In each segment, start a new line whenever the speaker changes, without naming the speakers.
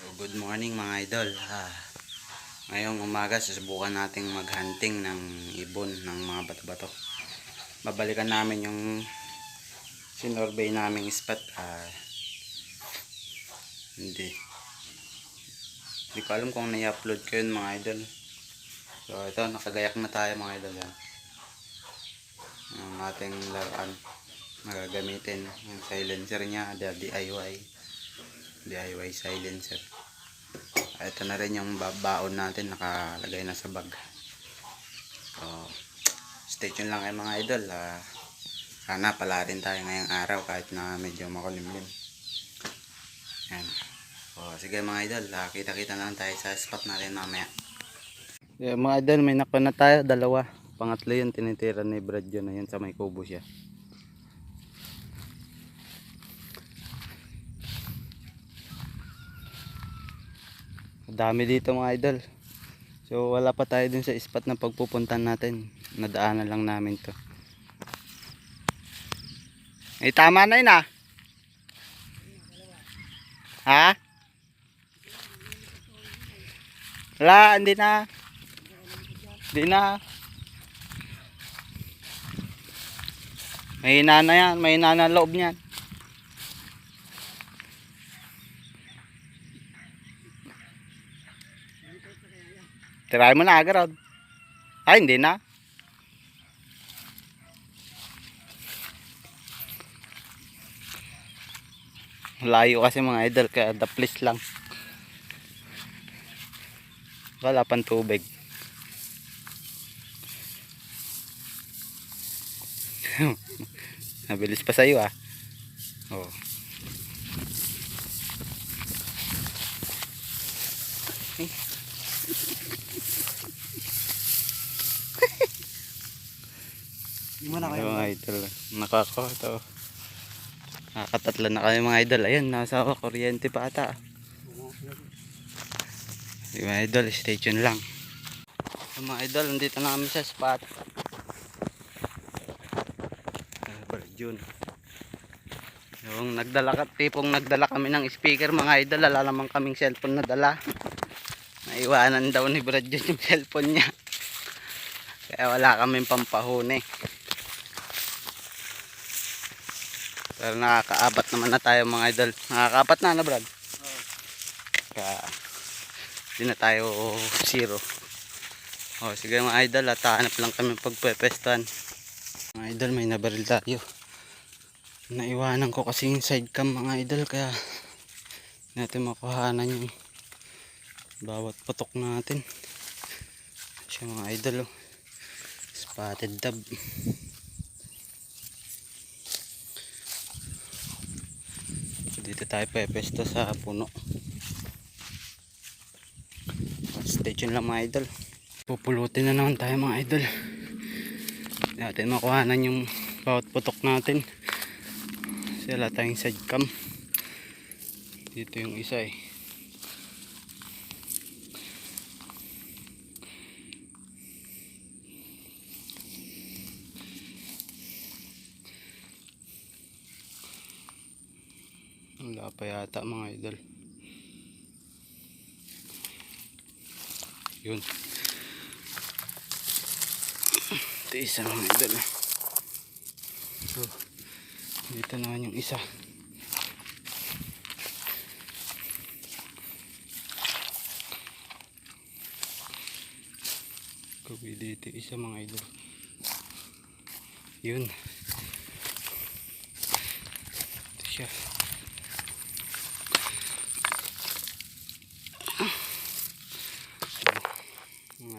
Good morning mga idol. Ah, ngayong umaga susubukan nating maghunting ng ibon ng mga bato-bato. Babalikan namin yung sinurbay naming spot. Ah, hindi. Hindi ko alam kung nai-upload ko yun mga idol. So ito, nakagayak na tayo mga idol. Yan. Ang ating laruan na gagamitin. Yung silencer niya, the DIY. DIY silencer. Ito na rin yung ba- baon natin nakalagay na sa bag. So, stay tuned lang kayo mga idol. Ah, sana pala rin tayo ngayong araw kahit na medyo makulimlim. Yan. So, sige mga idol, ah, kita-kita na lang tayo sa spot natin mamaya. Yeah, mga idol, may nakpa na tayo, dalawa. Pangatlo yun, tinitira ni Brad yun na yun sa may kubo siya. Dami dito mga idol. So wala pa tayo dun sa spot na pagpupuntan natin. Nadaanan lang namin to. Ay tama na yun ah. Ha? Wala, hindi na. Hindi na. May na yan, may na loob niyan. Tirahin mo na agad, Rod. Ay, hindi na. Layo kasi mga idol, kaya the place lang. Wala pang tubig. Nabilis pa sa'yo ah. Oh.
Na kayo.
mga idol. Nakako ito. Nakatatlo na kami mga idol. Ayun, nasa kuryente pa ata. Yung mga idol, stay tuned lang. So, mga idol, nandito na kami sa spot. Ah, June. Yung nagdala ka, tipong nagdala kami ng speaker mga idol, wala naman kaming cellphone na dala. Naiwanan daw ni Brad yung cellphone niya. Kaya wala kaming pampahuni. Pero nakakaapat naman na tayo mga idol. Nakakaapat na na Brad. Kaya hindi na tayo zero. O sige mga idol at hanap lang kami pagpepestuhan. Mga idol may nabaril tayo. Naiwanan ko kasi yung side cam mga idol kaya natin makuhanan yung bawat putok natin. Siya mga idol oh. Spotted dub. Dito tayo pepesto sa puno. Stay tuned lang mga idol. Pupulutin na naman tayo mga idol. Natin makuhanan yung bawat putok natin. Kasi wala tayong side cam dito yung isa eh wala pa yata mga idol. Yun. Ito isa mga idol. So, dito naman yung isa. Kabi dito isa mga idol. Yun. Ito siya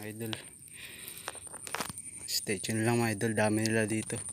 idol. Stay tuned lang mga idol. Dami nila dito